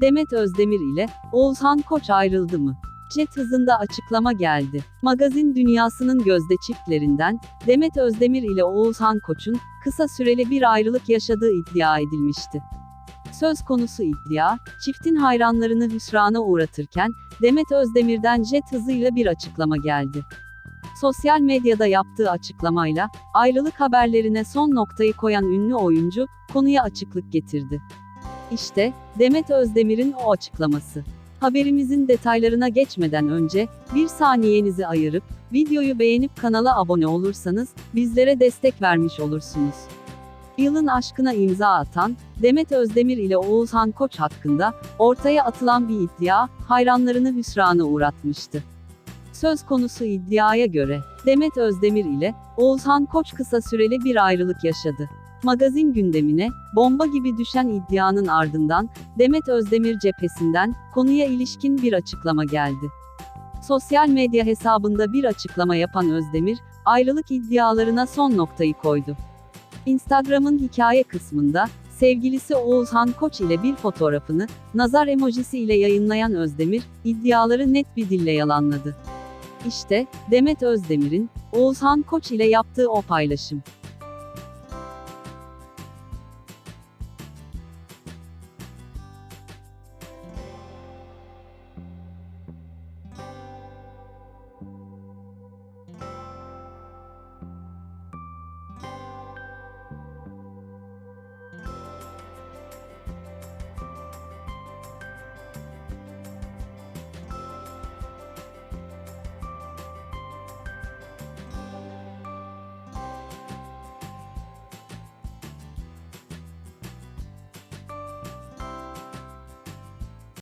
Demet Özdemir ile Oğuzhan Koç ayrıldı mı? Jet hızında açıklama geldi. Magazin dünyasının gözde çiftlerinden Demet Özdemir ile Oğuzhan Koç'un kısa süreli bir ayrılık yaşadığı iddia edilmişti. Söz konusu iddia, çiftin hayranlarını hüsrana uğratırken Demet Özdemir'den jet hızıyla bir açıklama geldi. Sosyal medyada yaptığı açıklamayla ayrılık haberlerine son noktayı koyan ünlü oyuncu konuya açıklık getirdi. İşte Demet Özdemir'in o açıklaması. Haberimizin detaylarına geçmeden önce bir saniyenizi ayırıp videoyu beğenip kanala abone olursanız bizlere destek vermiş olursunuz. Yılın aşkına imza atan Demet Özdemir ile Oğuzhan Koç hakkında ortaya atılan bir iddia hayranlarını hüsrana uğratmıştı. Söz konusu iddiaya göre Demet Özdemir ile Oğuzhan Koç kısa süreli bir ayrılık yaşadı. Magazin gündemine bomba gibi düşen iddianın ardından Demet Özdemir cephesinden konuya ilişkin bir açıklama geldi. Sosyal medya hesabında bir açıklama yapan Özdemir, ayrılık iddialarına son noktayı koydu. Instagram'ın hikaye kısmında, sevgilisi Oğuzhan Koç ile bir fotoğrafını, nazar emojisi ile yayınlayan Özdemir, iddiaları net bir dille yalanladı. İşte, Demet Özdemir'in, Oğuzhan Koç ile yaptığı o paylaşım.